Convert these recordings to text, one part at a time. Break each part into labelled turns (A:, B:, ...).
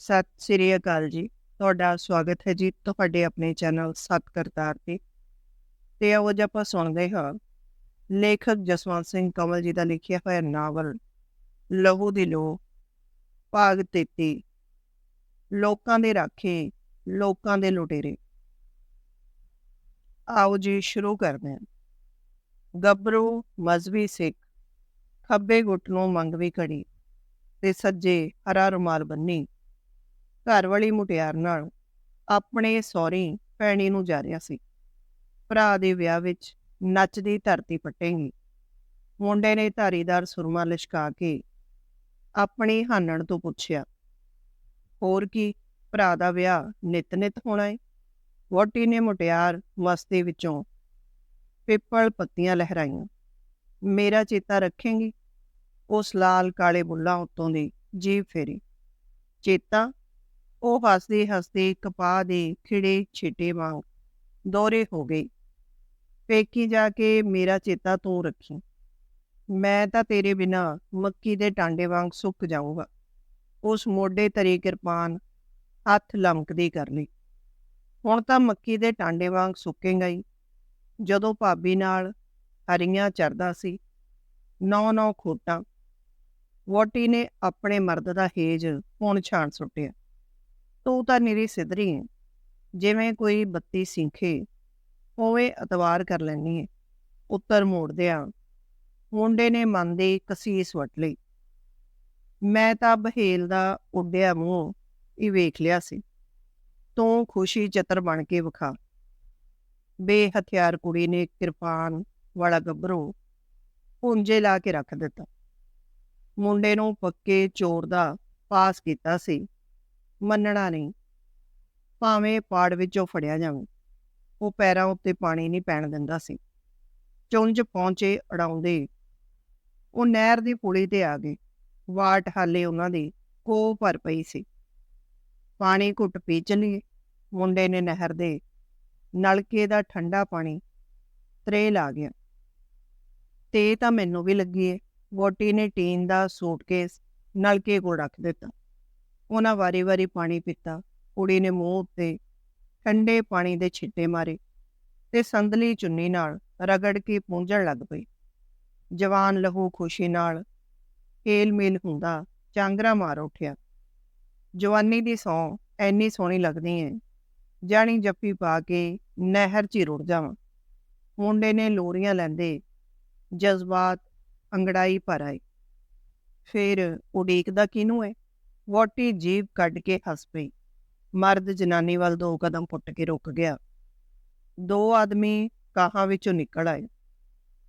A: ਸਤਿ ਸ੍ਰੀ ਅਕਾਲ ਜੀ। ਤੁਹਾਡਾ ਸਵਾਗਤ ਹੈ ਜੀ ਤੁਹਾਡੇ ਆਪਣੇ ਚੈਨਲ ਸਤ ਕਰਤਾਰ ਤੇ ਤੇ ਅੱਜ ਆਪਾਂ ਸੁਣਦੇ ਹਾਂ, ਲੇਖਕ ਜਸਵੰਤ ਸਿੰਘ ਕਮਲ ਜੀ ਦਾ ਲਿਖਿਆ ਹੋਇਆ ਨਾਵਲ, ਲਹੂ ਦੀ ਲੋ, ਭਾਗ 33 ਲੋਕਾਂ ਦੇ ਰਾਖੇ, ਲੋਕਾਂ ਦੇ ਲੁਟੇਰੇ। ਆਓ ਜੀ ਸ਼ੁਰੂ ਕਰਦੇ ਹਾਂ। ਗੱਭਰੂ, ਮਜ਼ਬੀ ਸਿੱਖ, ਖੱਬੇ ਗੁੱਟ ਨੂੰ ਮੰਗਵੀ ਘੜੀ ਤੇ ਸੱਜੇ ਹਰਾ ਰੁਮਾਲ ਬੰਨੀ। ਘਰ ਵਾਲੀ ਮੁਟਿਆਰ ਨਾਲ ਆਪਣੇ ਸਹੁਰੀ ਭੈਣੀ ਨੂੰ ਜਾ ਰਿਹਾ ਸੀ। ਭਰਾ ਦੇ ਵਿਆਹ ਵਿੱਚ ਨੱਚਦੀ ਧਰਤੀ ਪਟੇਗੀ। ਮੁੰਡੇ ਨੇ ਧਾਰੀਦਾਰ ਸੁਰਮਾ ਲਿਸ਼ਕਾ ਕੇ ਆਪਣੀ ਹਾਨਣ ਤੋਂ ਪੁੱਛਿਆ, ਹੋਰ ਕੀ, ਭਰਾ ਦਾ ਵਿਆਹ ਨਿਤ ਨਿਤ ਹੋਣਾ ਏ? ਵੋਟੀ ਨੇ ਮੁਟਿਆਰ ਮਸਤੀ ਵਿੱਚੋਂ ਪਿੱਪਲ ਪੱਤੀਆਂ ਲਹਿਰਾਈਆਂ। ਮੇਰਾ ਚੇਤਾ ਰੱਖੇਂਗੀ? ਉਸ ਲਾਲ ਕਾਲੇ ਬੁੱਲਾਂ ਉੱਤੋਂ ਦੀ ਜੀਭ ਫੇਰੀ। ਚੇਤਾ? ਉਹ ਹੱਸਦੇ ਹੱਸਦੇ ਕਪਾਹ ਦੇ ਖਿੜੇ ਛਿੱਟੇ ਵਾਂਗ ਦੋਰੇ ਹੋ ਗਈ ਪੇਕੀ ਜਾ ਕੇ ਮੇਰਾ ਚੇਤਾ ਤੂੰ ਰੱਖੀ। ਮੈਂ ਤਾਂ ਤੇਰੇ ਬਿਨਾ ਮੱਕੀ ਦੇ ਟਾਂਡੇ ਵਾਂਗ ਸੁੱਕ ਜਾਊਗਾ। ਉਸ ਮੋਢੇ ਤਰੀ ਕਿਰਪਾਨ ਹੱਥ ਲਮਕਦੀ ਕਰ ਲਈ। ਹੁਣ ਤਾਂ ਮੱਕੀ ਦੇ ਟਾਂਡੇ ਵਾਂਗ ਸੁੱਕੇਗਾ ਹੀ ਜਦੋਂ ਭਾਬੀ ਨਾਲ ਹਰੀਆਂ ਚਰਦਾ ਸੀ, ਨੌ ਨੌ ਖੋਟਾਂ। ਵੋਟੀ ਨੇ ਆਪਣੇ ਮਰਦ ਦਾ ਹੇਜ ਹੁਣ ਛਾਣ ਸੁੱਟਿਆ। ਤੂੰ ਤਾਂ ਨਿਰੀ ਸਿਧਰੀ ਹੈ ਜਿਵੇਂ ਕੋਈ ਬੱਤੀ ਸਿੰਖੇ ਹੋਵੇ ਅਤਵਾਰ ਕਰ ਲੈਣੀ ਹੈ ਉੱਤਰ ਮੋੜਦਿਆਂ ਮੁੰਡੇ ਨੇ ਮਨ ਦੀ ਕਸੀਸ ਵਟ ਲਈ। ਮੈਂ ਤਾਂ ਬਹੇਲ ਦਾ ਉੱਡਿਆ ਮੂੰਹ ਹੀ ਵੇਖ ਲਿਆ ਸੀ। ਤੂੰ ਖੁਸ਼ੀ ਚਤਰ ਬਣ ਕੇ ਵਿਖਾ। ਬੇਹਥਿਆਰ ਕੁੜੀ ਨੇ ਕਿਰਪਾਨ ਵਾਲਾ ਗੱਭਰੂ ਪੁੰਜੇ ਲਾ ਕੇ ਰੱਖ ਦਿੱਤਾ। ਮੁੰਡੇ ਨੂੰ ਪੱਕੇ ਚੋਰ ਦਾ ਪਾਸ ਕੀਤਾ ਸੀ। ਮੰਨਣਾ ਨਹੀਂ। ਭਾਵੇਂ ਪਾੜ ਵਿੱਚੋਂ ਫੜਿਆ ਜਾਵੇ, ਉਹ ਪੈਰਾਂ ਉੱਤੇ ਪਾਣੀ ਨਹੀਂ ਪੈਣ ਦਿੰਦਾ ਸੀ। ਚੁੰਝ ਪਹੁੰਚੇ ਅੜਾਉਂਦੇ ਉਹ ਨਹਿਰ ਦੀ ਪੁਲੀ ਤੇ ਆ ਗਏ। ਵਾਟ ਹਾਲੇ ਉਹਨਾਂ ਦੀ ਕੋ ਭਰ ਪਈ ਸੀ। ਪਾਣੀ ਘੁੱਟ ਪੀ ਚਲੀਏ। ਮੁੰਡੇ ਨੇ ਨਹਿਰ ਦੇ ਨਲਕੇ ਦਾ ਠੰਡਾ ਪਾਣੀ ਤਰੇ ਲਾ ਗਿਆ। ਤੇ ਤਾਂ ਮੈਨੂੰ ਵੀ ਲੱਗੀ ਏ। ਵੋਟੀ ਨੇ ਟੀਨ ਦਾ ਸੂਟਕੇਸ ਨਲਕੇ ਕੋਲ ਰੱਖ ਦਿੱਤਾ। ਉਹਨਾਂ ਵਾਰੀ-ਵਾਰੀ ਪਾਣੀ ਪੀਤਾ। ਕੁੜੀ ਨੇ ਮੂੰਹ ਉੱਤੇ ਠੰਡੇ ਪਾਣੀ ਦੇ ਛਿੱਟੇ ਮਾਰੇ ਤੇ ਸੰਦਲੀ ਚੁੰਨੀ ਨਾਲ ਰਗੜ ਕੇ ਪੂੰਝਣ ਲੱਗ ਪਈ। ਜਵਾਨ ਲਹੂ ਖੁਸ਼ੀ ਨਾਲ ਖੇਲ-ਮੇਲ ਹੁੰਦਾ ਚਾਂਗਰਾ ਮਾਰ ਉੱਠਿਆ। ਜਵਾਨੀ ਦੀ ਸੌ ਐਨੀ ਸੋਹਣੀ ਲੱਗਦੀ ਹੈ ਜਾਣੀ ਜੱਫੀ ਪਾ ਕੇ ਨਹਿਰ 'ਚ ਰੁੜ ਜਾਵਾਂ। ਮੁੰਡੇ ਨੇ ਲੋਰੀਆਂ ਲੈਂਦੇ ਜਜ਼ਬਾਤ ਅੰਗੜਾਈ ਭਰ ਆਏ। ਫਿਰ ਉਡੀਕਦਾ ਕਿਨੂੰ ਹੈ ਵੋਟੀ ਜੀਭ ਕੱਢ ਕੇ ਹੱਸ ਪਈ। ਮਰਦ ਜਨਾਨੀ ਵੱਲ ਦੋ ਕਦਮ ਪੁੱਟ ਕੇ ਰੁਕ ਗਿਆ। ਦੋ ਆਦਮੀ ਕਾਹਾਂ ਵਿੱਚੋਂ ਨਿਕਲ ਆਏ।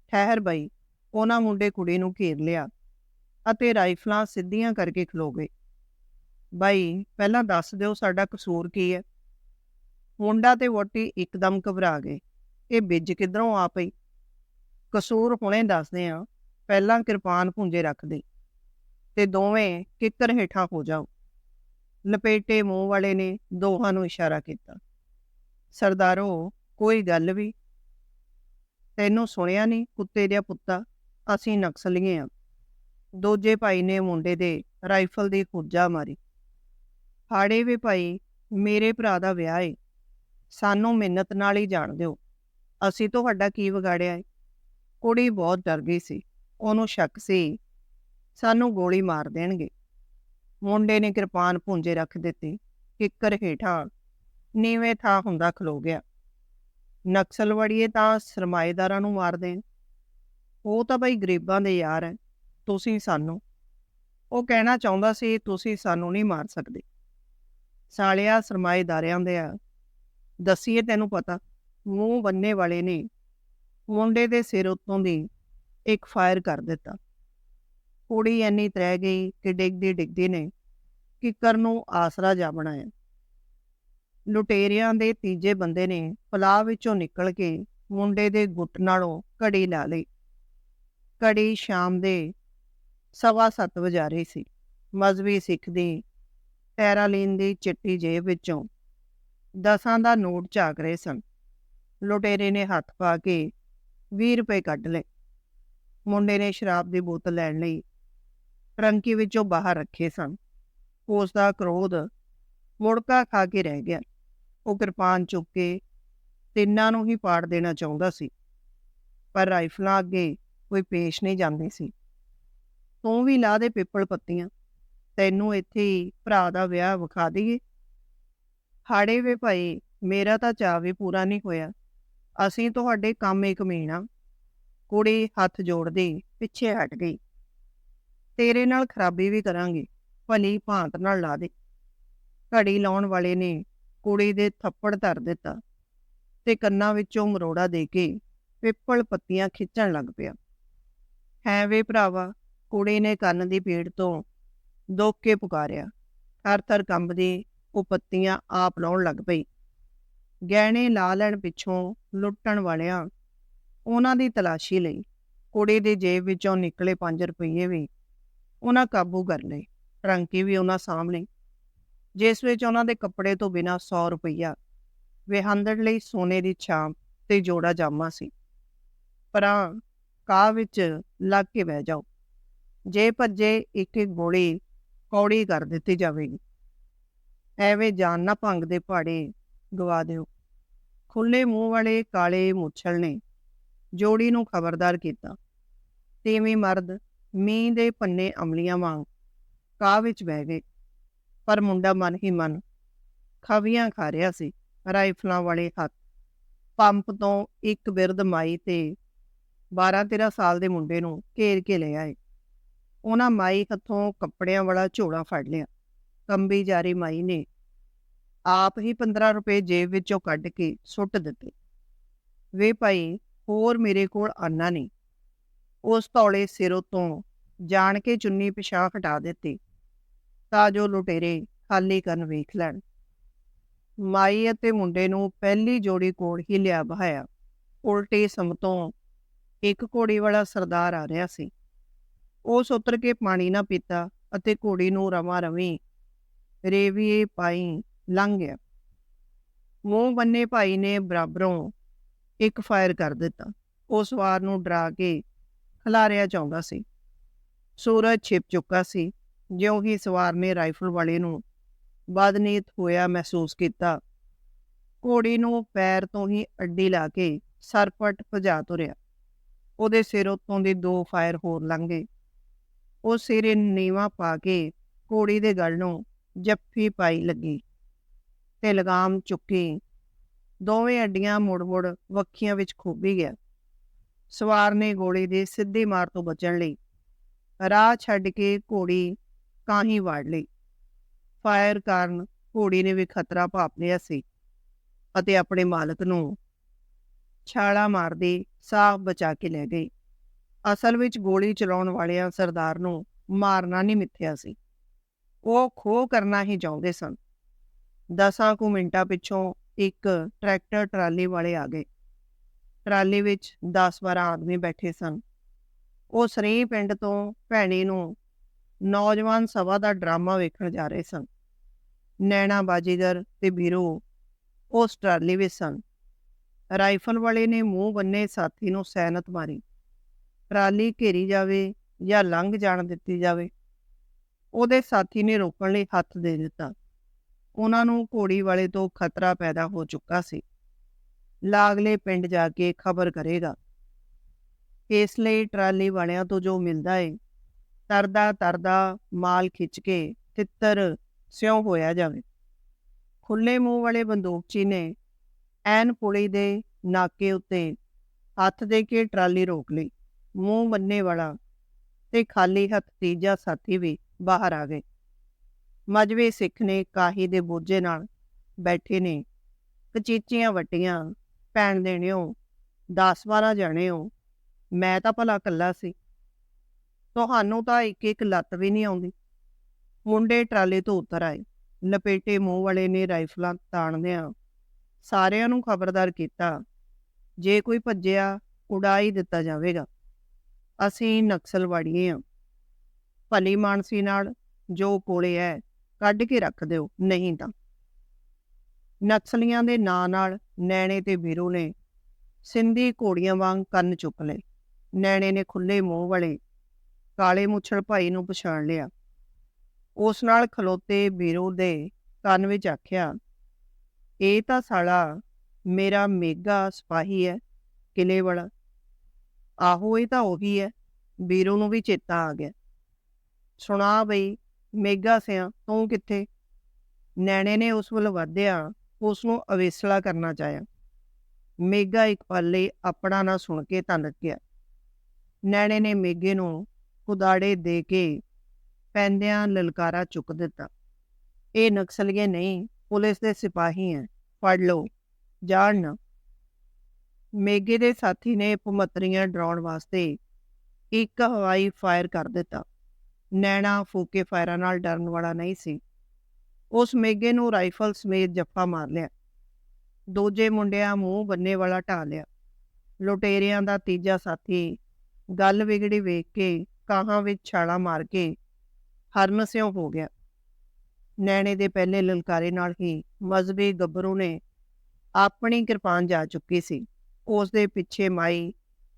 A: ਠਹਿਰ ਬਈ, ਉਹਨਾਂ ਮੁੰਡੇ ਕੁੜੀ ਨੂੰ ਘੇਰ ਲਿਆ ਅਤੇ ਰਾਈਫਲਾਂ ਸਿੱਧੀਆਂ ਕਰਕੇ ਖਲੋ ਗਏ। ਬਾਈ, ਪਹਿਲਾਂ ਦੱਸ ਦਿਓ ਸਾਡਾ ਕਸੂਰ ਕੀ ਹੈ? ਮੁੰਡਾ ਤੇ ਵੋਟੀ ਇੱਕਦਮ ਘਬਰਾ ਗਏ। ਇਹ ਬਿੱਜ ਕਿਧਰੋਂ ਆ ਪਈ? ਕਸੂਰ ਹੁਣੇ ਦੱਸਦੇ ਆ ਪਹਿਲਾਂ ਕਿਰਪਾਨ ਪੁੰਜੇ ਰੱਖ ਦੇ। ਤੇ ਦੋਵੇਂ ਕਿੱਕਰ ਹੇਠਾਂ ਹੋ ਜਾਓ। ਲਪੇਟੇ ਮੂੰਹ ਵਾਲੇ ਨੇ ਦੋਹਾਂ ਨੂੰ ਇਸ਼ਾਰਾ ਕੀਤਾ। ਸਰਦਾਰੋ, ਕੋਈ ਗੱਲ ਵੀ? ਤੈਨੂੰ ਸੁਣਿਆ ਨਹੀਂ ਕੁੱਤੇ ਦੇ ਪੁੱਤਾ? ਅਸੀਂ ਨਕਸਲੀਏ ਆ। ਦੋਜੇ ਭਾਈ ਨੇ ਮੁੰਡੇ ਦੇ ਰਾਈਫਲ ਦੀ ਖੁੱਜਾ ਮਾਰੀ। ਹਾੜੇ ਵੀ ਭਾਈ, ਮੇਰੇ ਭਰਾ ਦਾ ਵਿਆਹ ਏ। ਸਾਨੂੰ ਮਿੰਨਤ ਨਾਲ ਹੀ ਜਾਣ ਦਿਓ। ਅਸੀਂ ਤੁਹਾਡਾ ਕੀ ਵਿਗਾੜਿਆ ਏ? ਕੁੜੀ ਬਹੁਤ ਡਰ ਗਈ ਸੀ। ਉਹਨੂੰ ਸ਼ੱਕ ਸੀ ਸਾਨੂੰ ਗੋਲੀ ਮਾਰ ਦੇਣਗੇ। ਮੁੰਡੇ ਨੇ ਕਿਰਪਾਨ ਪੁੰਜੇ ਰੱਖ ਦਿੱਤੀ। ਕਿੱਕਰ ਹੇਠਾਂ ਨੀਵੇਂ ਥਾਂ ਹੁੰਦਾ ਖਲੋ ਗਿਆ। ਨਕਸਲ ਵੜੀਏ ਤਾਂ ਸਰਮਾਏਦਾਰਾਂ ਨੂੰ ਮਾਰ ਦੇਣ। ਉਹ ਤਾਂ ਬਈ ਗਰੀਬਾਂ ਦੇ ਯਾਰ ਹੈ ਤੁਸੀਂ ਸਾਨੂੰ। ਉਹ ਕਹਿਣਾ ਚਾਹੁੰਦਾ ਸੀ, ਤੁਸੀਂ ਸਾਨੂੰ ਨਹੀਂ ਮਾਰ ਸਕਦੇ। ਸਾਲਿਆ ਸਰਮਾਏਦਾਰਿਆਂ ਦੇ ਆ। ਦਸੀਏ ਤੈਨੂੰ ਪਤਾ, ਮੂੰਹ ਬੰਨੇ ਵਾਲੇ ਨੇ ਮੁੰਡੇ ਦੇ ਸਿਰ ਉੱਤੋਂ ਦੀ ਇੱਕ ਫਾਇਰ ਕਰ ਦਿੱਤਾ। ਕੁੜੀ ਇੰਨੀ ਤਰੇ ਗਈ ਕਿ ਡਿੱਗਦੀ ਡਿੱਗਦੀ ਨੇ ਕਿੱਕਰ ਨੂੰ ਆਸਰਾ ਜਾ ਬਣਾਇਆ। ਲੁਟੇਰਿਆਂ ਦੇ ਤੀਜੇ ਬੰਦੇ ਨੇ ਪਲਾਹ ਵਿੱਚੋਂ ਨਿਕਲ ਕੇ ਮੁੰਡੇ ਦੇ ਗੁੱਟ ਨਾਲੋਂ ਘੜੀ ਲਾ ਲਈ। ਘੜੀ ਸ਼ਾਮ ਦੇ ਸਵਾ ਸੱਤ ਵਜਾ ਰਹੀ ਸੀ। ਮਜ਼ਬੀ ਸਿੱਖ ਦੀ ਟੈਰਾਲੀਨ ਦੀ ਚਿੱਟੀ ਜੇਬ ਵਿੱਚੋਂ ਦਸਾਂ ਦਾ ਨੋਟ ਝਾਕ ਰਹੇ ਸਨ। ਲੁਟੇਰੇ ਨੇ ਹੱਥ ਪਾ ਕੇ 20 ਰੁਪਏ ਕੱਢ ਲਏ। ਮੁੰਡੇ ਨੇ ਸ਼ਰਾਬ ਦੀ ਬੋਤਲ ਲੈਣ ਲਈ ਟਰੰਕੀ ਵਿੱਚੋਂ ਬਾਹਰ ਰੱਖੇ ਸਨ। ਉਸ ਦਾ ਕ੍ਰੋਧ ਮੁੜਕਾ ਖਾ ਕੇ ਰਹਿ ਗਿਆ। ਉਹ ਕਿਰਪਾਨ ਚੁੱਕ ਕੇ ਤਿੰਨਾਂ ਨੂੰ ਹੀ ਪਾੜ ਦੇਣਾ ਚਾਹੁੰਦਾ ਸੀ, ਪਰ ਰਾਈਫਲਾਂ ਅੱਗੇ ਕੋਈ ਪੇਸ਼ ਨਹੀਂ ਜਾਂਦੀ ਸੀ। ਤੂੰ ਵੀ ਲਾ ਦੇ ਪਿੱਪਲ ਪੱਤੀਆਂ, ਤੈਨੂੰ ਇੱਥੇ ਹੀ ਭਰਾ ਦਾ ਵਿਆਹ ਵਿਖਾ ਦਈਏ। ਹਾੜੇ ਵੇ ਭਾਈ, ਮੇਰਾ ਤਾਂ ਚਾਅ ਵੀ ਪੂਰਾ ਨਹੀਂ ਹੋਇਆ। ਅਸੀਂ ਤੁਹਾਡੇ ਕੰਮ ਇੱਕ ਮਹੀਨਾ ਕੁੜੀ ਹੱਥ ਜੋੜਦੀ ਪਿੱਛੇ ਹਟ ਗਈ। ਤੇਰੇ ਨਾਲ ਖਰਾਬੀ ਵੀ ਕਰਾਂਗੇ, ਭਲੀ ਭਾਂਤ ਨਾਲ ਲਾ ਦੇ। ਘੜੀ ਲਾਉਣ ਵਾਲੇ ਨੇ ਕੁੜੀ ਦੇ ਥੱਪੜ ਧਰ ਦਿੱਤਾ ਤੇ ਕੰਨਾਂ ਵਿੱਚੋਂ ਮਰੋੜਾ ਦੇ ਕੇ ਪਿੱਪਲ ਪੱਤੀਆਂ ਖਿੱਚਣ ਲੱਗ ਪਿਆ। ਹੈ ਵੇ ਭਰਾਵਾ, ਕੁੜੀ ਨੇ ਕੰਨ ਦੀ ਪੀੜ ਤੋਂ ਦੁੱਖ ਕੇ ਪੁਕਾਰਿਆ। ਥਰ ਥਰ ਕੰਬਦੀ ਉਹ ਪੱਤੀਆਂ ਆਪ ਲਾਉਣ ਲੱਗ ਪਈ। ਗਹਿਣੇ ਲਾ ਲੈਣ ਪਿੱਛੋਂ ਲੁੱਟਣ ਵਾਲਿਆਂ ਉਹਨਾਂ ਦੀ ਤਲਾਸ਼ੀ ਲਈ ਕੁੜੀ ਦੀ ਜੇਬ ਵਿੱਚੋਂ ਨਿਕਲੇ 5 ਰੁਪਏ ਵੀ ਉਹਨਾਂ ਕਾਬੂ ਕਰ ਲਏ ਟਰੰਕੀ ਵੀ ਉਹਨਾਂ ਸਾਹਮਣੇ। ਜਿਸ ਵਿੱਚ ਉਹਨਾਂ ਦੇ ਕੱਪੜੇ ਤੋਂ ਬਿਨਾ 100 ਰੁਪਈਆ, ਵਿਹੰਦੜ ਲਈ ਸੋਨੇ ਦੀ ਛਾਂਪ ਤੇ ਜੋੜਾ ਜਾਮਾ ਸੀ। ਪਰਾਂ, ਕਾਹ ਵਿੱਚ ਲੱਗ ਕੇ ਬਹਿ ਜਾਓ। ਜੇ ਭੱਜੇ ਇੱਕ ਇੱਕ ਗੋਲੀ ਕੌੜੀ ਕਰ ਦਿੱਤੀ ਜਾਵੇਗੀ। ਐਵੇਂ ਜਾਨ ਨਾ ਭੰਗ ਦੇ ਪਹਾੜੇ ਗਵਾ ਦਿਓ। ਖੁੱਲੇ ਮੂੰਹ ਵਾਲੇ ਕਾਲੇ ਮੁੱਛਲ ਨੇ ਜੋੜੀ ਨੂੰ ਖਬਰਦਾਰ ਕੀਤਾ। ਤੀਵੀਂ ਮਰਦ ਮੀਂਹ ਦੇ ਪੰਨੇ ਅਮਲੀਆਂ ਵਾਂਗ ਕਾਹ ਵਿੱਚ ਬਹਿ ਗਏ। ਪਰ ਮੁੰਡਾ ਮਨ ਹੀ ਮਨ ਖਵੀਆਂ ਖਾ ਰਿਹਾ ਸੀ, ਰਾਈਫਲਾਂ ਵਾਲੇ ਹੱਥ। ਪੰਪ ਤੋਂ ਇੱਕ ਬਿਰਧ ਮਾਈ ਤੇ 12-13 ਸਾਲ ਦੇ ਮੁੰਡੇ ਨੂੰ ਘੇਰ ਕੇ ਲੈ ਆਏ। ਉਹਨਾਂ ਮਾਈ ਹੱਥੋਂ ਕੱਪੜਿਆਂ ਵਾਲਾ ਝੋਲਾ ਫੜ ਲਿਆ। ਕੰਬੀ ਜਾਰੀ ਮਾਈ ਨੇ ਆਪ ਹੀ 15 ਰੁਪਏ ਜੇਬ ਵਿੱਚੋਂ ਕੱਢ ਕੇ ਸੁੱਟ ਦਿੱਤੇ। ਵੇ ਭਾਈ, ਹੋਰ ਮੇਰੇ ਕੋਲ ਆਨਾ ਨਹੀਂ। ਉਸ ਤੌਲੇ ਸਿਰੋਂ ਤੋਂ ਜਾਣ ਕੇ ਚੁੰਨੀ ਪਿਛਾਂ ਹਟਾ ਦਿੱਤੀ। ਤਾਂ ਜੋ ਲੁਟੇਰੇ ਖਾਲੀ ਕਰਨ ਵੇਖ ਲੈਣ। ਮਾਈ ਅਤੇ ਮੁੰਡੇ ਨੂੰ ਪਹਿਲੀ ਜੋੜੀ ਕੋਲ ਹੀ ਲਿਆ ਬਹਾਇਆ। ਉਲਟੇ ਸਮਤੋਂ ਇੱਕ ਘੋੜੀ ਵਾਲਾ ਸਰਦਾਰ ਆ ਰਿਹਾ ਸੀ। ਉਸ ਉਤਰ ਕੇ ਪਾਣੀ ਨਾ ਪੀਤਾ ਅਤੇ ਘੋੜੀ ਨੂੰ ਰਵਾ ਰਵੀ ਰੇਵੀਏ ਪਾਈ ਲੰਘ ਗਿਆ। ਮੂੰਹ ਬੰਨੇ ਭਾਈ ਨੇ ਬਰਾਬਰੋਂ ਇੱਕ ਫਾਇਰ ਕਰ ਦਿੱਤਾ। ਉਸ ਵਾਰ ਨੂੰ ਡਰਾ ਕੇ ਖਿਲਾਰਿਆ ਚਾਹੁੰਦਾ ਸੀ। ਸੂਰਜ ਛਿਪ ਚੁੱਕਾ ਸੀ। ਜਿਉਂ ਹੀ ਸਵਾਰ ਨੇ ਰਾਈਫਲ ਵਾਲੇ ਨੂੰ ਬਦਨੀਤ ਹੋਇਆ ਮਹਿਸੂਸ ਕੀਤਾ। ਘੋੜੀ ਨੂੰ ਪੈਰ ਤੋਂ ਹੀ ਅੱਡੀ ਲਾ ਕੇ ਸਰਪਟ ਭਜਾ ਤੁਰਿਆ। ਉਹਦੇ ਸਿਰ ਉੱਤੋਂ ਦੀ ਦੋ ਫਾਇਰ ਹੋਰ ਲੰਘੇ ਉਹ ਸਿਰੇ ਨੀਵਾ ਪਾ ਕੇ ਘੋੜੀ ਦੇ ਗਲ ਨੂੰ ਜੱਫੀ ਪਾਈ ਲੱਗੀ ਤੇ ਲਗਾਮ ਚੁੱਕੀ। ਦੋਵੇਂ ਅੱਡੀਆਂ ਮੁੜ-ਮੁੜ ਵੱਖੀਆਂ ਵਿੱਚ ਖੋਬੀ ਗਿਆ। ਸਵਾਰ ਨੇ ਗੋਲੇ ਦੇ ਸਿੱਧੇ ਮਾਰ ਤੋਂ ਬਚਣ ਲਈ, ਰਾਹ ਛੱਡ ਕੇ ਘੋੜੀ ਕਾਹੀ ਵਾੜ ਲਈ। ਫਾਇਰ ਕਾਰਨ ਘੋੜੀ ਨੇ ਵੀ ਖਤਰਾ ਭਾਪ ਲਿਆ ਸੀ ਅਤੇ ਆਪਣੇ ਮਾਲਕ ਨੂੰ ਛਾਲਾ ਮਾਰਦੀ ਸਾਹ ਬਚਾ ਕੇ ਲੈ ਗਈ ਅਸਲ ਵਿੱਚ ਗੋਲੀ ਚਲਾਉਣ ਵਾਲਿਆਂ ਸਰਦਾਰ ਨੂੰ ਮਾਰਨਾ ਨਹੀਂ ਮਿੱਥਿਆ ਸੀ। ਉਹ ਖੋਹ ਕਰਨਾ ਹੀ ਚਾਹੁੰਦੇ ਸਨ। ਦਸਾਂ ਕੁ ਮਿੰਟਾਂ ਪਿੱਛੋਂ ਇੱਕ ਟਰੈਕਟਰ ਟਰਾਲੀ ਵਾਲੇ ਆ ਗਏ। ਟਰਾਲੀ ਵਿੱਚ 10-12 ਆਦਮੀ ਬੈਠੇ ਸਨ। ਉਹ ਸਰੀ ਪਿੰਡ ਤੋਂ ਭੈਣੀ ਨੂੰ ਨੌਜਵਾਨ ਸਭਾ ਦਾ ਡਰਾਮਾ ਵੇਖਣ ਜਾ ਰਹੇ ਸਨ। ਨੈਣਾ ਬਾਜੀਗਰ ਤੇ ਬੀਰੂ ਉਸ ਟਰਾਲੀ ਵਿੱਚ ਸਨ। ਰਾਈਫਲ ਵਾਲੇ ਨੇ ਮੂੰਹ ਬੰਨੇ ਸਾਥੀ ਨੂੰ ਸੈਨਤ ਮਾਰੀ। ਟਰਾਲੀ ਘੇਰੀ ਜਾਵੇ ਜਾਂ ਲੰਘ ਜਾਣ ਦਿੱਤੀ ਜਾਵੇ, ਉਹਦੇ ਸਾਥੀ ਨੇ ਰੋਕਣ ਲਈ ਹੱਥ ਦੇ ਦਿੱਤਾ। ਉਹਨਾਂ ਨੂੰ ਘੋੜੀ ਵਾਲੇ ਤੋਂ ਖਤਰਾ ਪੈਦਾ ਹੋ ਚੁੱਕਾ ਸੀ। ਲਾਗਲੇ ਪਿੰਡ ਜਾ ਕੇ ਖਬਰ ਕਰੇਗਾ। ਇਸ ਲਈ ਟਰਾਲੀ ਵਾਲਿਆਂ ਤੋਂ ਜੋ ਮਿਲਦਾ ਏ, ਤਰਦਾ ਤਰਦਾ ਮਾਲ ਖਿੱਚ ਕੇ ਤਿੱਤਰ ਸਿਉ ਹੋਇਆ ਜਾਵੇ। ਖੁੱਲੇ ਮੂੰਹ ਵਾਲੇ ਬੰਦੂਕਚੀ ਨੇ ਐਨ ਪੁਲੀ ਦੇ ਨਾਕੇ ਉੱਤੇ ਹੱਥ ਦੇ ਕੇ ਟਰਾਲੀ ਰੋਕ ਲਈ। ਮੂੰਹ ਮੰਨੇ ਵਾਲਾ ਤੇ ਖਾਲੀ ਹੱਥ ਤੀਜਾ ਸਾਥੀ ਵੀ ਬਾਹਰ ਆ ਗਏ। ਮਜਵੇ ਸਿੱਖ ਨੇ ਕਾਹੀ ਦੇ ਬੋਝੇ ਨਾਲ ਬੈਠੇ ਨੇ, ਕਚੀਚੀਆਂ ਵਟੀਆਂ ਭੈਣ ਪੈਣ ਦੇਣਿਓ 10-12 ਹੋ, ਮੈਂ ਤਾਂ ਭਲਾ ਇਕੱਲਾ ਸੀ। ਤੁਹਾਨੂੰ ਤਾਂ ਇੱਕ ਇੱਕ ਲੱਤ ਵੀ ਨਹੀਂ ਆਉਂਦੀ। ਮੁੰਡੇ ਟਰਾਲੇ ਤੋਂ ਉਤਰ ਆਏ। ਲਪੇਟੇ ਮੂੰਹ ਵਾਲੇ ਨੇ ਰਾਈਫਲਾਂ ਤਾਣਦਿਆਂ ਸਾਰਿਆਂ ਨੂੰ ਖਬਰਦਾਰ ਕੀਤਾ, ਜੇ ਕੋਈ ਭੱਜਿਆ, ਉਡਾਈ ਦਿੱਤਾ ਜਾਵੇਗਾ। ਅਸੀਂ ਨਕਸਲਵਾੜੀਏ ਹਾਂ। ਭਲੀ ਮਾਨਸੀ ਨਾਲ ਜੋ ਕੋਲੇ ਹੈ, ਕੱਢ ਕੇ ਰੱਖ ਦਿਓ, ਨਹੀਂ ਤਾਂ। ਨਕਸਲੀਆਂ ਦੇ ਨਾਂ ਨਾਲ ਨੈਣੇ ਤੇ ਵੀਰੂ ਨੇ ਸਿੰਧੀ ਘੋੜੀਆਂ ਵਾਂਗ ਕੰਨ ਚੁੱਕ ਲਏ। ਨੈਣੇ ਨੇ ਖੁੱਲੇ ਮੂੰਹ ਵਾਲੇ ਕਾਲੇ ਮੁੱਛੜ ਭਾਈ ਨੂੰ ਪਛਾਣ ਲਿਆ। ਉਸ ਨਾਲ ਖਲੋਤੇ ਵੀਰੂ ਦੇ ਕੰਨ ਵਿੱਚ ਆਖਿਆ, ਇਹ ਤਾਂ ਸਾਲਾ ਮੇਰਾ ਮੇਗਾ ਸਿਪਾਹੀ ਹੈ ਕਿਲੇ ਵਾਲਾ। ਆਹੋ, ਇਹ ਤਾਂ ਉਹੀ ਹੈ ਵੀਰੂ ਨੂੰ ਵੀ ਚੇਤਾ ਆ ਗਿਆ। ਸੁਣਾ ਬਈ ਮੇਗਾ ਸਿਆ, ਤੂੰ ਕਿੱਥੇ? ਨੈਣੇ ਨੇ ਉਸ ਵੱਲ ਵਧਿਆ ਉਸ ਨੂੰ ਅਵੇਸਲਾ ਕਰਨਾ ਚਾਹਿਆ। ਮੇਗਾ ਇੱਕ ਪੱਲੇ ਆਪਣਾ ਨਾ ਸੁਣ ਕੇ ਤਨ ਗਿਆ ਨੈਣੇ ਨੇ ਮੇਗੇ ਨੂੰ ਕੁਦਾੜੇ ਦੇ ਕੇ ਪੈਂਦਿਆਂ ਲਲਕਾਰਾ ਚੁੱਕ ਦਿੱਤਾ। ਇਹ ਨਕਸਲੀਏ ਨਹੀਂ, ਪੁਲਿਸ ਦੇ ਸਿਪਾਹੀ ਹੈ ਫੜ ਲਓ, ਜਾਣ। ਨਾ ਮੇਗੇ ਦੇ ਸਾਥੀ ਨੇ ਭਮਤਰੀਆਂ ਡਰਾਉਣ ਵਾਸਤੇ ਇੱਕ ਹਵਾਈ ਫਾਇਰ ਕਰ ਦਿੱਤਾ। ਨੈਣਾ ਫੂਕੇ ਫਾਇਰਾਂ ਨਾਲ ਡਰਨ ਵਾਲਾ ਨਹੀਂ ਸੀ। ਉਸ ਮੇਗੇ ਨੂੰ ਰਾਈਫਲ ਸਮੇਤ ਜੱਫਾ ਮਾਰ ਲਿਆ। ਦੂਜੇ ਮੁੰਡਿਆਂ ਮੂੰਹ ਬੰਨੇ ਵਾਲਾ ਢਾ ਲਿਆ। ਲੁਟੇਰਿਆਂ ਦਾ ਤੀਜਾ ਸਾਥੀ ਗੱਲ ਵਿਗੜੀ ਵੇਖ ਕੇ ਕਾਹਾਂ ਵਿੱਚ ਛਾਲਾ ਮਾਰ ਕੇ ਹਰਮਸਿਓ ਹੋ ਗਿਆ। ਨੈਣੇ ਦੇ ਪਹਿਲੇ ਲਲਕਾਰੇ ਨਾਲ ਹੀ ਮਜ਼ਬੀ ਗੱਭਰੂ ਨੇ ਆਪਣੀ ਕਿਰਪਾਨ ਜਾ ਚੁੱਕੀ ਸੀ। ਉਸ ਦੇ ਪਿੱਛੇ ਮਾਈ,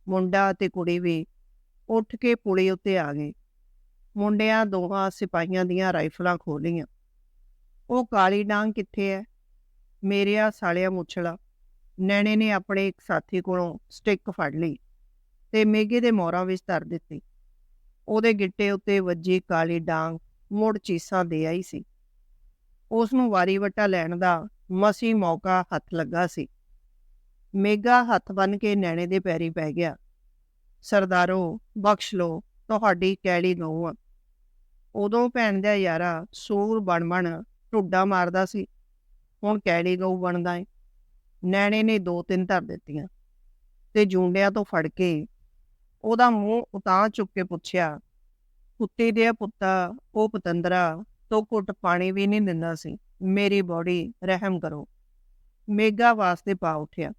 A: ਮੁੰਡਾ ਤੇ ਕੁੜੀ ਵੀ ਉੱਠ ਕੇ ਪੁਲੀ ਉੱਤੇ ਆ ਗਏ। ਮੁੰਡਿਆਂ ਦੋਹਾਂ ਸਿਪਾਹੀਆਂ ਦੀਆਂ ਰਾਈਫਲਾਂ ਖੋਲੀਆਂ ਉਹ ਕਾਲੀ ਡਾਂਗ ਕਿੱਥੇ ਹੈ ਮੇਰਿਆ ਸਾਲਿਆ ਮੁੱਛਲਾ। ਨੈਣੇ ਨੇ ਆਪਣੇ ਇੱਕ ਸਾਥੀ ਕੋਲੋਂ ਸਟਿੱਕ ਫੜ ਲਈ ਤੇ ਮੇਗੇ ਦੇ ਮੋਹਰਾਂ ਵਿੱਚ ਧਰ ਦਿੱਤੀ। ਉਹਦੇ ਗਿੱਟੇ ਉੱਤੇ ਵੱਜੀ ਕਾਲੀ ਡਾਂਗ ਮੁੜ ਚੀਸਾਂ ਦੇ ਆਈ ਸੀ। ਉਸ ਨੂੰ ਵਾਰੀ ਵਟਾ ਲੈਣ ਦਾ ਮਸੀ ਮੌਕਾ ਹੱਥ ਲੱਗਾ ਸੀ। ਮੇਗਾ ਹੱਥ ਬੰਨ ਕੇ ਨੈਣੇ ਦੇ ਪੈਰੀ ਪੈ ਗਿਆ। ਸਰਦਾਰੋ, ਬਖਸ਼ ਲੋ ਤੁਹਾਡੀ ਕੈਲੀ ਗਊ ਉਦੋਂ ਭੈਣ ਦਾ ਯਾਰਾ ਸੂਰ ਬਣ ਬਣ ਢੋਡਾ ਮਾਰਦਾ ਸੀ। ਹੁਣ ਕੈੜੀ ਗਊ ਬਣਦਾ ਏ। ਨੈਣੇ ਨੇ ਦੋ ਤਿੰਨ ਧਰ ਦਿੱਤੀਆਂ ਤੇ ਜੂੰਡਿਆਂ ਤੋਂ ਫੜ ਕੇ ਉਹਦਾ ਮੂੰਹ ਉਤਾਂ ਚੁੱਕ ਕੇ ਪੁੱਛਿਆ, ਕੁੱਤੇ ਦੇ ਪੁੱਤਾ, ਉਹ ਪਤੰਦਰਾ, ਤੋਂ ਘੁੱਟ ਪਾਣੀ ਵੀ ਨਹੀਂ ਦਿੰਦਾ ਸੀ। ਮੇਰੀ ਬੋਡੀ ਰਹਿਮ ਕਰੋ। ਮੇਗਾ ਵਾਸਤੇ ਪਾ ਉਠਿਆ।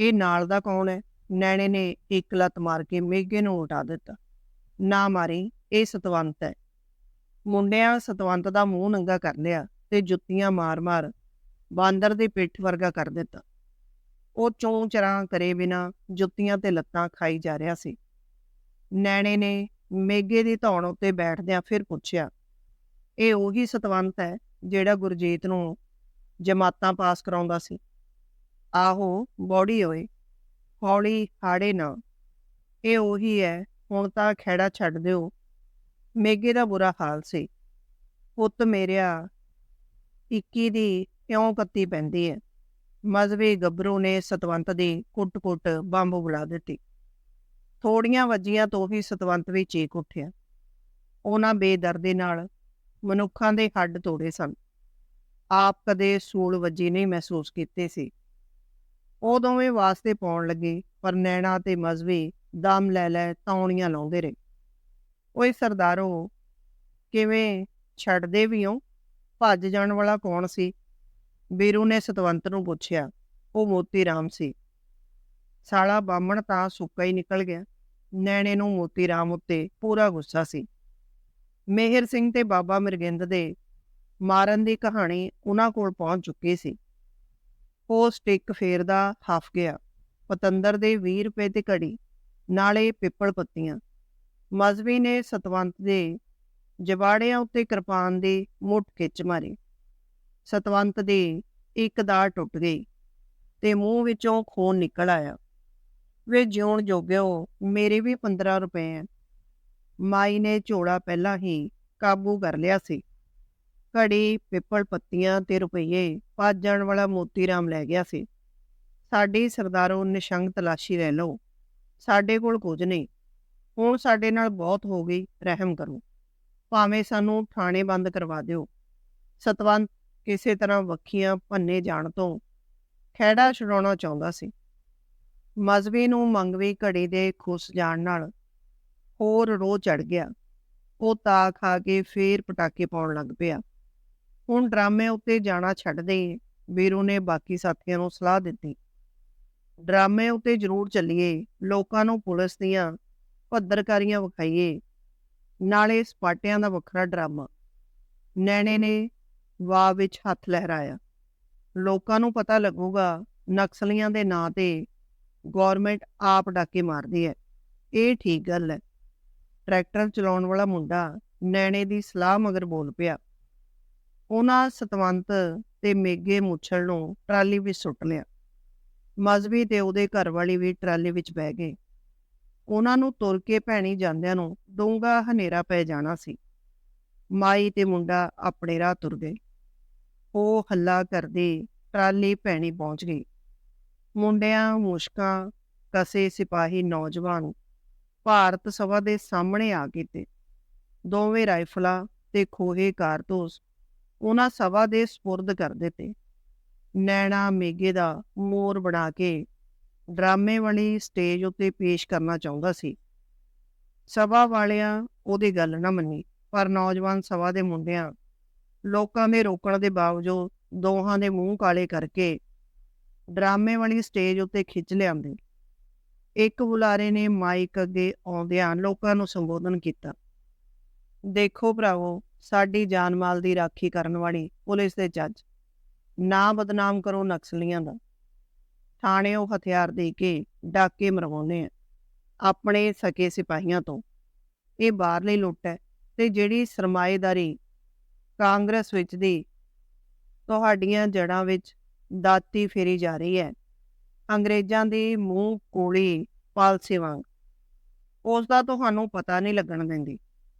A: ਇਹ ਨਾਲ ਦਾ ਕੌਣ ਹੈ? ਨੈਣੇ ਨੇ ਇੱਕ ਲੱਤ ਮਾਰ ਕੇ ਮੇਗੇ ਨੂੰ ਉਲਟਾ ਦਿੱਤਾ। ਨਾ ਮਾਰੀ, ਇਹ ਸਤਵੰਤ ਹੈ। ਮੁੰਡਿਆਂ ਸਤਵੰਤ ਦਾ ਮੂੰਹ ਨੰਗਾ ਕਰ ਲਿਆ ਤੇ ਜੁੱਤੀਆਂ ਮਾਰ-ਮਾਰ ਬਾਂਦਰ ਦੀ ਪਿੱਠ ਵਰਗਾ ਕਰ ਦਿੱਤਾ। ਉਹ ਚੋਂ ਚਰਾਂ ਕਰੇ ਬਿਨਾ ਜੁੱਤੀਆਂ ਤੇ ਲੱਤਾਂ ਖਾਈ ਜਾ ਰਿਹਾ ਸੀ। ਨੈਣੇ ਨੇ ਮੇਗੇ ਦੀ ਧੌਣ ਉੱਤੇ ਬੈਠਦਿਆਂ ਫਿਰ ਪੁੱਛਿਆ, ਇਹ ਉਹੀ ਸਤਵੰਤ ਹੈ ਜਿਹੜਾ ਗੁਰਜੀਤ ਨੂੰ ਜਮਾਤਾਂ ਪਾਸ ਕਰਾਉਂਦਾ ਸੀ? ਆਹੋ, ਬੋੜੀ ਹੋਏ ਹੌਲੀ ਹਾੜੇ ਨਾ। ਇਹ ਉਹੀ ਹੈ, ਹੁਣ ਤਾਂ ਖੇੜਾ ਛੱਡ ਦਿਓ। ਮੇਗੇ ਦਾ ਬੁਰਾ ਹਾਲ ਸੀ। ਪੁੱਤ ਮੇਰਿਆ 21 ਦੀ ਕਿਉਂ ਕੱਤੀ ਪੈਂਦੀ ਹੈ ਮਜ਼ਬੀ ਗੱਭਰੂ ਨੇ ਸਤਵੰਤ ਦੀ ਕੁੱਟ-ਕੁੱਟ ਬੰਬ ਬੁਲਾ ਦਿੱਤੀ। ਥੋੜੀਆਂ ਵੱਜੀਆਂ ਤੋਂ ਹੀ ਸਤਵੰਤ ਵੀ ਚੀਕ ਉੱਠਿਆ। ਉਹਨਾਂ ਬੇਦਰਦੀ ਨਾਲ ਮਨੁੱਖਾਂ ਦੇ ਹੱਡ ਤੋੜੇ ਸਨ। ਆਪ ਕਦੇ ਸੂਲ ਵੱਜੀ ਨਹੀਂ ਮਹਿਸੂਸ ਕੀਤੇ ਸੀ। ਉਹ ਦੋਵੇਂ ਵਾਸਤੇ ਪਾਉਣ ਲੱਗੇ, ਪਰ ਨੈਣਾ ਤੇ ਮਜ਼ਬੀ ਦਮ ਲੈ ਲੈ ਤੌਣੀਆਂ ਲਾਉਂਦੇ ਰਹੇ। ਓਏ ਸਰਦਾਰੋ ਕਿਵੇਂ ਛੱਡਦੇ ਵੀ ਹੋ ਭੱਜ ਜਾਣ ਵਾਲਾ ਕੌਣ ਸੀ? ਬੀਰੂ ਨੇ ਸਤਵੰਤ ਨੂੰ ਪੁੱਛਿਆ। ਉਹ ਮੋਤੀ ਰਾਮ ਸੀ। ਸਾਲਾ ਬਾਮਣ ਤਾਂ ਸੁੱਕਾ ਹੀ ਨਿਕਲ ਗਿਆ। ਨੈਣੇ ਨੂੰ ਮੋਤੀ ਰਾਮ ਉੱਤੇ ਪੂਰਾ ਗੁੱਸਾ ਸੀ। ਮੇਹਰ ਸਿੰਘ ਤੇ ਬਾਬਾ ਮਿਰਗਿੰਦ ਦੇ ਮਾਰਨ ਦੀ ਕਹਾਣੀ ਉਹਨਾਂ ਕੋਲ ਪਹੁੰਚ ਚੁੱਕੀ ਸੀ। ਉਹ ਸਟਿੱਕ ਫੇਰਦਾ ਹਫ ਗਿਆ। ਪਤੰਦਰ ਦੇ 20 ਰੁਪਏ ਤੇ ਘੜੀ, ਨਾਲੇ ਪਿੱਪਲ ਪੱਤੀਆਂ। ਮਜ਼ਵੀ ਨੇ ਸਤਵੰਤ ਦੇ ਜਵਾੜਿਆਂ ਉੱਤੇ ਕਿਰਪਾਨ ਦੀ ਮੁੱਠ ਖਿੱਚ ਮਾਰੀ। ਸਤਵੰਤ ਦੀ ਇੱਕ ਦਾੜ ਟੁੱਟ ਗਈ ਤੇ ਮੂੰਹ ਵਿੱਚੋਂ ਖੂਨ ਨਿਕਲ ਆਇਆ। ਵੇ ਜਿਉਣ ਜੋਗਿਓ, ਮੇਰੇ ਵੀ 15 ਰੁਪਏ ਐ। ਮਾਈ ਨੇ ਝੋਲਾ ਪਹਿਲਾਂ ਹੀ ਕਾਬੂ ਕਰ ਲਿਆ ਸੀ। ਘੜੀ ਪਿੱਪਲ ਪੱਤੀਆਂ ਤੇ ਰੁਪਈਏ ਭੱਜ ਜਾਣ ਵਾਲਾ ਮੋਤੀ ਰਾਮ ਲੈ ਗਿਆ ਸੀ। ਸਾਡੀ ਸਰਦਾਰੋਂ ਨਿਸ਼ੰਗ ਤਲਾਸ਼ੀ ਲੈ ਲਓ। ਸਾਡੇ ਕੋਲ ਕੁਝ ਨਹੀਂ। ਹੁਣ ਸਾਡੇ ਨਾਲ ਬਹੁਤ ਹੋ ਗਈ, ਰਹਿਮ ਕਰੋ। ਭਾਵੇਂ ਸਾਨੂੰ ਥਾਣੇ ਬੰਦ ਕਰਵਾ ਦਿਓ। ਸਤਵੰਤ ਕਿਸੇ ਤਰ੍ਹਾਂ ਵੱਖੀਆਂ ਭੰਨੇ ਜਾਣ ਤੋਂ ਖਹਿੜਾ ਛਡਾਉਣਾ ਚਾਹੁੰਦਾ ਸੀ। ਮਜ਼ਬੀ ਨੂੰ ਮੰਗਵੀ ਘੜੀ ਦੇ ਖੁੱਸ ਜਾਣ ਨਾਲ ਹੋਰ ਰੋ ਚੜ ਗਿਆ। ਉਹ ਤਾਂ ਖਾ ਕੇ ਫੇਰ ਪਟਾਕੇ ਪਾਉਣ ਲੱਗ ਪਿਆ। ਹੁਣ ਡਰਾਮੇ ਉੱਤੇ ਜਾਣਾ ਛੱਡ ਦੇ ਵੀਰੂ ਨੇ ਬਾਕੀ ਸਾਥੀਆਂ ਨੂੰ ਸਲਾਹ ਦਿੱਤੀ। ਡਰਾਮੇ ਉੱਤੇ ਜ਼ਰੂਰ ਚੱਲੀਏ। ਲੋਕਾਂ ਨੂੰ ਪੁਲਿਸ ਦੀਆਂ ਪੱਤਰਕਾਰੀਆਂ ਵਿਖਾਈਏ। ਨਾਲੇ ਸਪਾਟਿਆਂ ਦਾ ਵੱਖਰਾ ਡਰਾਮਾ। ਨੈਣੇ ਨੇ ਵਾਹ ਵਿੱਚ ਹੱਥ ਲਹਿਰਾਇਆ। ਲੋਕਾਂ ਨੂੰ ਪਤਾ ਲੱਗੂਗਾ, ਨਕਸਲੀਆਂ ਦੇ ਨਾਂ ਤੇ ਗਵਰਨਮੈਂਟ ਆਪ ਡਾਕੇ ਮਾਰਦੀ ਹੈ। ਇਹ ਠੀਕ ਗੱਲ ਹੈ। ਟਰੈਕਟਰ ਚਲਾਉਣ ਵਾਲਾ ਮੁੰਡਾ ਨੈਣੇ ਦੀ ਸਲਾਹ ਮਗਰ ਬੋਲ ਪਿਆ। ਉਹਨਾਂ ਸਤਵੰਤ ਤੇ ਮੇਗੇ ਮੁੱਛਲ ਨੂੰ ਟਰਾਲੀ ਵਿੱਚ ਸੁੱਟ ਲਿਆ। ਮਜ਼ਬੀ ਤੇ ਉਹਦੇ ਘਰ ਵਾਲੀ ਵੀ ਟਰਾਲੀ ਵਿੱਚ ਬਹਿ ਗਏ। ਉਹਨਾਂ ਨੂੰ ਤੁਰ ਕੇ ਭੈਣੀ ਜਾਂਦਿਆਂ ਨੂੰ ਡੂੰਘਾ ਹਨੇਰਾ ਪੈ ਜਾਣਾ ਸੀ। ਮਾਈ ਤੇ ਮੁੰਡਾ ਆਪਣੇ ਰਾਹ ਤੁਰ ਗਏ। ਉਹ ਹੱਲਾ ਕਰਦੇ ਟਰਾਲੀ ਭੈਣੀ ਪਹੁੰਚ ਗਈ। ਮੁੰਡਿਆਂ, ਮੁਸ਼ਕਾਂ, ਕਸੇ ਸਿਪਾਹੀ ਨੌਜਵਾਨ ਭਾਰਤ ਸਭਾ ਦੇ ਸਾਹਮਣੇ ਆ ਗਏ ਤੇ। ਦੋਵੇਂ ਰਾਈਫਲਾਂ ਤੇ ਖੋਹੇ ਕਾਰਤੂਸ ਉਹਨਾਂ ਸਭਾ ਦੇ ਸਪੁਰਦ ਕਰ ਦਿੱਤੇ ਨੈਣਾ, ਮੇਗੇ ਦਾ ਮੋਰ ਬਣਾ ਕੇ ਡਰਾਮੇ ਵਾਲੀ ਸਟੇਜ ਉੱਤੇ ਪੇਸ਼ ਕਰਨਾ ਚਾਹੁੰਦਾ ਸੀ। ਸਭਾ ਵਾਲਿਆਂ ਉਹਦੀ ਗੱਲ ਨਾ ਮੰਨੀ, ਪਰ ਨੌਜਵਾਨ ਸਭਾ ਦੇ ਮੁੰਡਿਆਂ ਲੋਕਾਂ ਦੇ ਰੋਕਣ ਦੇ ਬਾਵਜੂਦ ਦੋਹਾਂ ਦੇ ਮੂੰਹ ਕਾਲੇ ਕਰਕੇ ਡਰਾਮੇ ਵਾਲੀ ਸਟੇਜ ਉੱਤੇ ਖਿੱਚ ਲਿਆਂਦੇ। ਇੱਕ ਬੁਲਾਰੇ ਨੇ ਮਾਈਕ ਅੱਗੇ ਆਉਂਦਿਆਂ ਲੋਕਾਂ ਨੂੰ ਸੰਬੋਧਨ ਕੀਤਾ। ਦੇਖੋ ਭਰਾਵੋ, ਸਾਡੀ ਜਾਨ ਮਾਲ ਦੀ ਰਾਖੀ ਕਰਨ ਵਾਲੀ ਪੁਲਿਸ ਦੇ ਜੱਜ। ਨਾ ਬਦਨਾਮ ਕਰੋ ਨਕਸਲੀਆਂ ਦਾ। ਥਾਣੇ ਉਹ ਹਥਿਆਰ ਦੇ ਕੇ ਡਾਕੇ ਮਰਵਾਉਂਦੇ ਆ, ਆਪਣੇ ਸਕੇ ਸਿਪਾਹੀਆਂ ਤੋਂ। ਇਹ ਬਾਹਰਲੀ ਲੁੱਟ ਹੈ ਤੇ ਜਿਹੜੀ ਸਰਮਾਏਦਾਰੀ ਕਾਂਗਰਸ ਵਿੱਚ ਦੀ ਤੁਹਾਡੀਆਂ ਜੜਾਂ ਵਿੱਚ ਦਾਤੀ ਫੇਰੀ ਜਾ ਰਹੀ ਹੈ, ਅੰਗਰੇਜ਼ਾਂ ਦੀ ਮੂੰਹ ਕੋਲੀ ਪਾਲਸੀ ਵਾਂਗ। ਉਸ ਦਾ ਤੁਹਾਨੂੰ ਪਤਾ ਨਹੀਂ ਲੱਗਣ ਦਿੰਦੀ,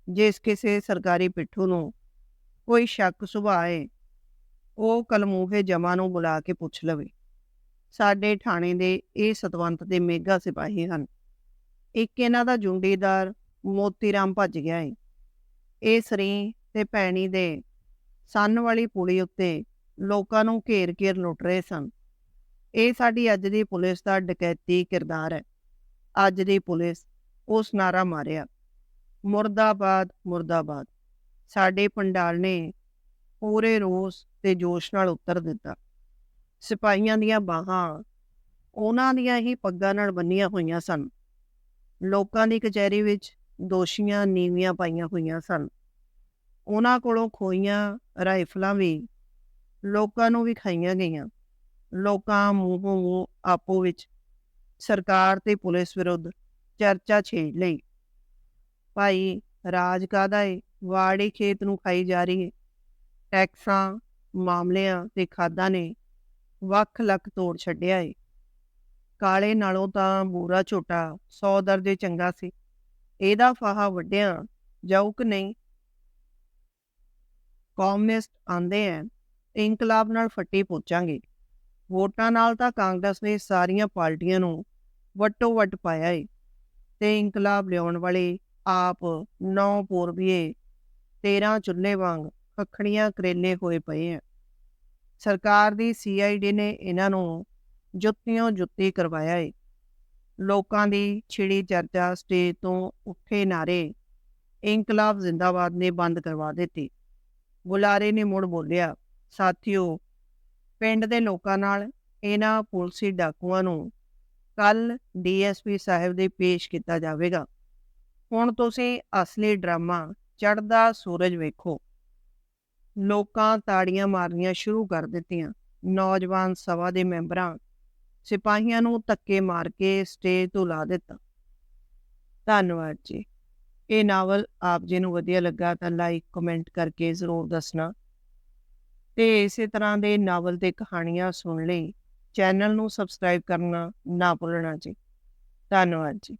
A: ਜਿਸ ਕਿਸੇ ਸਰਕਾਰੀ ਪਿੱਠੂ ਨੂੰ ਕੋਈ ਸ਼ੱਕ ਸੁਭਾਏ ਉਹ ਕਲਮੂਹੇ ਜਮਾ ਨੂੰ ਬੁਲਾ ਕੇ ਪੁੱਛ ਲਵੇ। ਸਾਡੇ ਥਾਣੇ ਦੇ ਇਹ ਸਤਵੰਤ ਦੇ ਮੇਗਾ ਸਿਪਾਹੀ ਹਨ। ਇੱਕ ਇਹਨਾਂ ਦਾ ਜੁੰਡੀਦਾਰ ਮੋਤੀ ਰਾਮ ਭੱਜ ਗਿਆ ਏ। ਇਹ ਸਰੀ ਤੇ ਭੈਣੀ ਦੇ ਸੰਨ ਵਾਲੀ ਪੁਲੀ ਉੱਤੇ ਲੋਕਾਂ ਨੂੰ ਘੇਰ ਘੇਰ ਲੁੱਟ ਰਹੇ ਸਨ। ਇਹ ਸਾਡੀ ਅੱਜ ਦੀ ਪੁਲਿਸ ਦਾ ਡਕੈਤੀ ਕਿਰਦਾਰ ਹੈ। ਅੱਜ ਦੀ ਪੁਲਿਸ ਉਸ ਨਾਰਾ ਮਾਰਿਆ। ਮੁਰਦਾਬਾਦ ਮੁਰਦਾਬਾਦ। ਸਾਡੇ ਪੰਡਾਲ ਨੇ ਪੂਰੇ ਰੋਸ ਤੇ ਜੋਸ਼ ਨਾਲ ਉੱਤਰ ਦਿੱਤਾ। ਸਿਪਾਹੀਆਂ ਦੀਆਂ ਬਾਹਾਂ ਉਹਨਾਂ ਦੀਆਂ ਹੀ ਪੱਗਾਂ ਨਾਲ ਬੰਨੀਆਂ ਹੋਈਆਂ ਸਨ। ਲੋਕਾਂ ਦੀ ਕਚਹਿਰੀ ਵਿੱਚ ਦੋਸ਼ੀਆਂ ਨੀਵੀਆਂ ਪਾਈਆਂ ਹੋਈਆਂ ਸਨ। ਉਹਨਾਂ ਕੋਲੋਂ ਖੋਈਆਂ ਰਾਈਫਲਾਂ ਵੀ ਲੋਕਾਂ ਨੂੰ ਵੀ ਖਾਈਆਂ ਗਈਆਂ। ਲੋਕਾਂ ਮੂੰਹੋਂ ਮੂੰਹ ਆਪੋ ਵਿੱਚ ਸਰਕਾਰ ਤੇ ਪੁਲਿਸ ਵਿਰੁੱਧ ਚਰਚਾ ਛੇੜ ਲਈ। ਭਾਈ ਰਾਜ ਕਾਦਾ ਏ ਵਾੜੀ ਖੇਤ ਨੂੰ ਖਾਈ ਜਾ ਰਹੀ ਹੈ ਟੈਕਸਾਂ, ਮਾਮਲਿਆਂ ਤੇ ਖਾਦਾਂ ਨੇ ਵੱਖ ਲੱਖ ਤੋੜ ਛੱਡਿਆ ਏ। ਕਾਲੇ ਨਾਲੋਂ ਤਾਂ ਬੂਰਾ ਝੋਟਾ 100 ਦਰਜੇ ਚੰਗਾ ਸੀ। ਇਹਦਾ ਫਾਹਾ ਵੱਡਿਆਂ ਜਾਊ ਕਿ ਨਹੀਂ? ਕਮਿਊਨਿਸਟ ਆਂਦੇ ਐ, ਇਨਕਲਾਬ ਨਾਲ ਫੱਟੀ ਪੋਚਾਂਗੇ ਵੋਟਾਂ ਨਾਲ ਤਾਂ ਕਾਂਗਰਸ ਨੇ ਸਾਰੀਆਂ ਪਾਰਟੀਆਂ ਨੂੰ ਵੱਟੋ ਵੱਟ ਪਾਇਆ ਏ। ਤੇ ਇਨਕਲਾਬ ਲਿਆਉਣ ਵਾਲੇ ਆਪ ਨੌ ਪੂਰਬੀਏ 13 ਚੁੱਲ੍ਹੇ ਵਾਂਗ ਖਖੜੀਆਂ ਕਰੇਲੇ ਹੋਏ ਪਏ ਆ ਸਰਕਾਰ ਦੀ ਸੀਆਈਡੀ ਨੇ ਇਹਨਾਂ ਨੂੰ ਜੁੱਤੀਆਂ ਜੁੱਤੀ ਕਰਵਾਇਆ ਏ। ਲੋਕਾਂ ਦੀ ਛਿੜੀ ਚਰਚਾ ਸਟੇਜ ਤੋਂ ਉੱਠੇ ਨਾਰੇ ਇਨਕਲਾਬ ਜ਼ਿੰਦਾਬਾਦ ਨੇ ਬੰਦ ਕਰਵਾ ਦਿੱਤੀ। ਬੁਲਾਰੇ ਨੇ ਮੁੜ ਬੋਲਿਆ, ਸਾਥੀਓ, ਪਿੰਡ ਦੇ ਲੋਕਾਂ ਨਾਲ ਇਹਨਾਂ ਪੁਲਸੀ ਡਾਕੂਆਂ ਨੂੰ ਕੱਲ ਡੀਐਸਪੀ ਸਾਹਿਬ ਦੇ ਪੇਸ਼ ਕੀਤਾ ਜਾਵੇਗਾ। ਹੁਣ ਤੁਸੀਂ ਅਸਲੀ ਡਰਾਮਾ ਚੜਦਾ ਸੂਰਜ ਵੇਖੋ। ਲੋਕਾਂ ਤਾੜੀਆਂ ਮਾਰਨੀਆਂ ਸ਼ੁਰੂ ਕਰ ਦਿੱਤੀਆਂ। ਨੌਜਵਾਨ ਸਭਾ ਦੇ ਮੈਂਬਰਾਂ ਸਿਪਾਹੀਆਂ ਨੂੰ ਧੱਕੇ ਮਾਰ ਕੇ ਸਟੇਜ ਤੋਂ ਲਾ ਦਿੱਤਾ। ਧੰਨਵਾਦ ਜੀ। ਇਹ ਨਾਵਲ ਆਪ ਜੀ ਨੂੰ ਵਧੀਆ ਲੱਗਾ ਤਾਂ ਲਾਈਕ ਕਮੈਂਟ ਕਰਕੇ ਜ਼ਰੂਰ ਦੱਸਣਾ। ਤੇ ਇਸੇ ਤਰ੍ਹਾਂ ਦੇ ਨਾਵਲ ਤੇ ਕਹਾਣੀਆਂ ਸੁਣ ਲਈ ਚੈਨਲ ਨੂੰ ਸਬਸਕ੍ਰਾਈਬ ਕਰਨਾ ਨਾ ਭੁੱਲਣਾ ਜੀ। ਧੰਨਵਾਦ ਜੀ।